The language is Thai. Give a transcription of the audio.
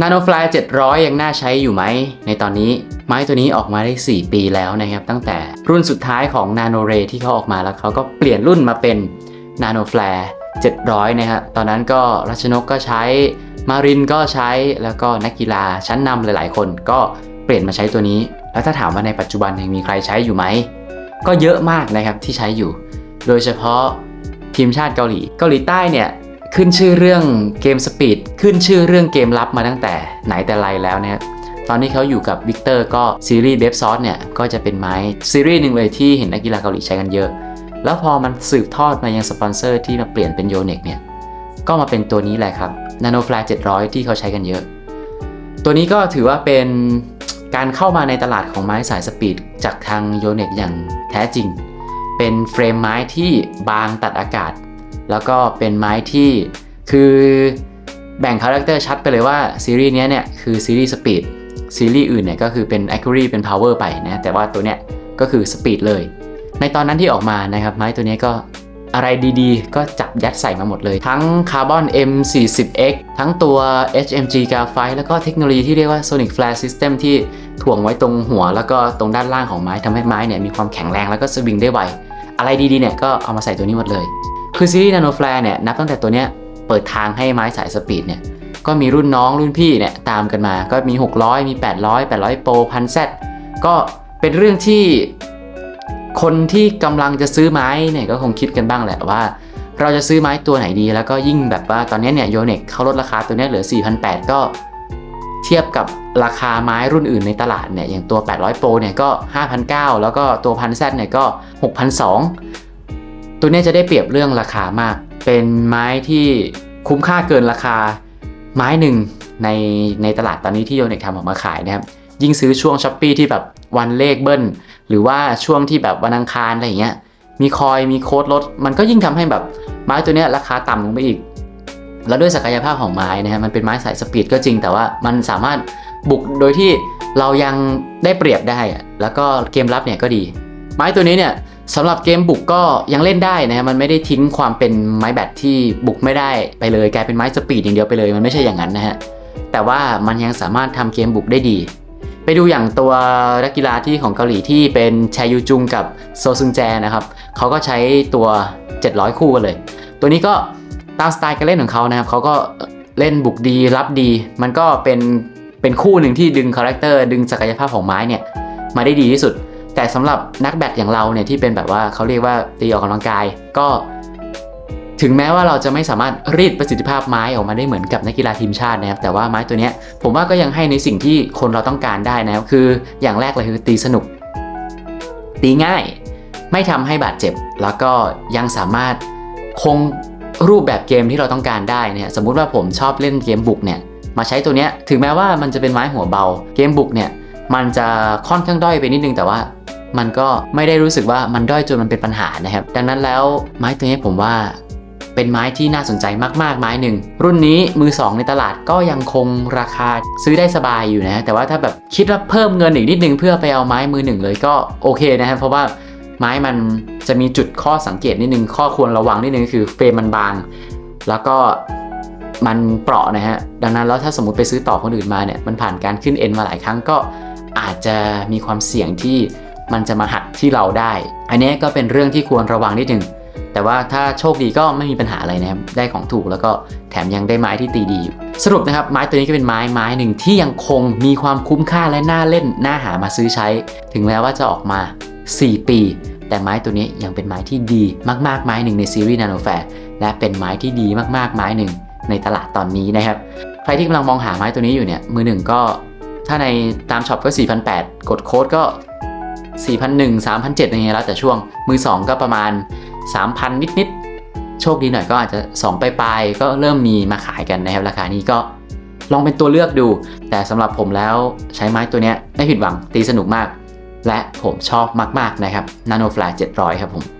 Nano Fly 700 ยังน่าใช้อยู่ไหม ในตอนนี้ไม้ตัวนี้ออกมาได้ 4 ปีแล้วนะครับ ตั้งแต่รุ่นสุดท้ายของ Nano Ray ที่เขาออกมาแล้วเขาก็เปลี่ยนรุ่นมาเป็น Nano Flare 700 นะฮะ ตอนนั้นก็รัชนกก็ใช้ มารินก็ใช้แล้วก็นักกีฬาชั้นนำหลาย ๆ คนก็เปลี่ยนมาใช้ตัวนี้ แล้วถ้าถามว่าในปัจจุบันยังมีใครใช้อยู่ไหม ก็เยอะมากนะครับที่ใช้อยู่ โดยเฉพาะทีมชาติเกาหลี เกาหลีใต้เนี่ย ขึ้นชื่อเรื่องเกมสปีดขึ้นชื่อเรื่องเกมลับมาตั้งแต่ไหนแต่ไรแล้วนะครับตอนนี้เขาอยู่กับวิกเตอร์ก็ซีรีส์เบฟซอสเนี่ยก็จะเป็นไม้ซีรีส์หนึ่งเลยที่เห็นนักกีฬาเกาหลีใช้กันเยอะ แล้วพอมันสืบทอดมายังสปอนเซอร์ที่มาเปลี่ยนเป็นโยเน็กเนี่ยก็มาเป็นตัวนี้แหละครับ Nano Flash 700 ที่เขาใช้กันเยอะ ตัวนี้ก็ถือว่าเป็นการเข้ามาในตลาดของไม้สายสปีดจากทางโยเน็กอย่างแท้จริง เป็นเฟรมไม้ที่บางตัดอากาศ แล้วก็เป็นไม้ที่คือแบ่งคาแรคเตอร์ชัดไปเลยว่าซีรีส์นี้เนี่ยคือซีรีส์สปีดซีรีส์อื่นเนี่ยก็คือเป็น Accuracy เป็น Power ไปนะแต่ว่าตัวเนี้ยก็คือสปีดเลย ในตอนนั้นที่ออกมานะครับไม้ตัวนี้ก็อะไรดีๆ ก็จับยัดใส่มาหมดเลย ทั้งคาร์บอน M40X ทั้งตัว HMG g r a p h i t แล้วก็เทคโนโลยีที่เรียกว่า Sonic Flare System ที่ถ่วงไว้ตรงหัว แล้วก็ตรงด้านล่างของไม้ทำให้ไม้เนี่ยมีความแข็งแรงแล้วก็สวิงได้ไวอะไรดีๆเนี่ยก็เอามาใส่ตัวนี้หมดเลย คือซีรีส์ Nano Flare เนี่ยนับตั้งแต่ตัวเนี้ยเปิดทางให้ไม้สายสปีดเนี่ยก็มีรุ่นน้องรุ่นพี่เนี่ยตามกันมา ก็มี 600 มี 800 800 Pro 1000 Z ก็เป็นเรื่องที่คนที่กำลังจะซื้อไม้เนี่ยก็คงคิดกันบ้างแหละว่า เราจะซื้อไม้ตัวไหนดี แล้วก็ยิ่งแบบว่าตอนนี้เนี่ยโยเน็กเขาลดราคาตัวนี้เหลือ 4,800 ก็เทียบกับราคาไม้รุ่นอื่นในตลาดเนี่ยอย่างตัว 800 Pro เนี่ยก็ 5,900 แล้วก็ตัว 1000Z เนี่ยก็ 6,200 ตัวนี้จะได้เปรียบเรื่องราคามาก เป็นไม้ที่คุ้มค่าเกินราคาไม้หนึ่งในในตลาดตอนนี้ที่โยน็กทำออกมาขายนะครับ ยิ่งซื้อช่วงช้อปปีที่แบบวันเลขเบิ้ล หรือว่าช่วงที่แบบวันอังคารอะไรอย่างเงี้ย มีคอยมีโค้ดลด มันก็ยิ่งทำให้แบบไม้ตัวนี้ราคาต่ำลงไปอีก แล้วด้วยศักยภาพของไม้นะฮะ มันเป็นไม้สายสปีดก็จริง แต่ว่ามันสามารถบุกโดยที่เรายังได้เปรียบได้ แล้วก็เกมรับเนี่ยก็ดี ไม้ตัวนี้เนี่ย สำหรับเกมบุกก็ยังเล่นได้นะมันไม่ได้ทิ้งความเป็นไม้แบตที่บุกไม่ได้ไปเลยกลายเป็นไม้สปีดอย่างเดียวไปเลยมันไม่ใช่อย่างนั้นนะฮะแต่ว่ามันยังสามารถทำเกมบุกได้ดี ไปดูอย่างตัวนักกีฬาที่ของเกาหลีที่เป็นแชยูจุงกับโซซึงแจนะครับเขาก็ใช้ตัว 700 คู่กันเลย ตัวนี้ก็ตามสไตล์การเล่นของเขานะครับเขาก็เล่นบุกดีรับดี มันก็เป็นเป็นคู่หนึ่งที่ดึงคาแรคเตอร์ดึงศักยภาพของไม้เนี่ยมาได้ดีที่สุด สำหรับนักแบดอย่างเราเนี่ยที่เป็นแบบว่าเขาเรียกว่าตีออกกำลังกายก็ ถึงแม้ว่าเราจะไม่สามารถรีดประสิทธิภาพไม้ออกมาได้เหมือนกับนักกีฬาทีมชาตินะครับแต่ว่าไม้ตัวนี้ผมว่าก็ยังให้ในสิ่งที่คนเราต้องการได้นะครับคืออย่างแรกเลยคือตีสนุก ตีง่ายไม่ทำให้บาดเจ็บ แล้วก็ยังสามารถคงรูปแบบเกมที่เราต้องการได้เนี่ยสมมุติว่าผมชอบเล่นเกมบุกเนี่ยมาใช้ตัวเนี้ยถึงแม้ว่ามันจะเป็นไม้หัวเบา เกมบุกเนี่ยมันจะค่อนข้างด้อยไปนิดนึงแต่ว่า มันก็ไม่ได้รู้สึกว่ามันด้อยจนมันเป็นปัญหานะครับ ดังนั้นแล้วไม้ตัวนี้ผมว่าเป็นไม้ที่น่าสนใจมากๆ ไม้หนึ่ง รุ่นนี้มือ 2 ในตลาดก็ยังคงราคาซื้อได้สบายอยู่นะ แต่ว่าถ้าแบบคิดว่าเพิ่มเงินอีกนิดนึงเพื่อไปเอาไม้มือหนึ่งเลยก็โอเคนะครับเพราะว่าไม้มันจะมีจุดข้อสังเกตนิดนึง ข้อควรระวังนิดนึงคือเฟรมมันบาง แล้วก็มันเปราะนะฮะ ดังนั้นแล้วถ้าสมมติไปซื้อต่อคนอื่นมาเนี่ย มันผ่านการขึ้นเอ็นมาหลายครั้งก็อาจจะมีความเสี่ยงที่ มันจะมาหักที่เราได้ อันนี้ก็เป็นเรื่องที่ควรระวังนิดหนึ่งแต่ว่าถ้าโชคดีก็ไม่มีปัญหาอะไรนะครับ ได้ของถูกแล้วก็แถมยังได้ไม้ที่ตีดีอยู่ สรุปนะครับ ไม้ตัวนี้ก็เป็นไม้ไม้หนึ่งที่ยังคงมีความคุ้มค่าและน่าเล่นน่าหามาซื้อใช้ ถึงแม้ว่าจะออกมา 4 ปี แต่ไม้ตัวนี้ยังเป็นไม้ที่ดีมากๆไม้หนึ่งในซีรีส์นาโนแฟร์และเป็นไม้ที่ดีมากๆไม้หนึ่งในตลาดตอนนี้นะครับ ใครที่กำลังมองหาไม้ตัวนี้อยู่เนี่ยมือหนึ่งก็ถ้าในตามช็อปก็ 4,800 กดโค้ดก็ 4 0 0 0 3,700อย่างเงี้ยแล้วแต่ช่วงมือ 2 ก็ประมาณ 3,000 นิดๆ โชคดีหน่อยก็อาจจะ2ปลายๆก็เริ่มมีมาขายกันนะครับ ราคานี้ก็ลองเป็นตัวเลือกดู แต่สำหรับผมแล้วใช้ไม้ตัวเนี้ยไม่ผิดหวังตีสนุกมาก และผมชอบมากๆนะครับ Nano Fly 700 ครับผม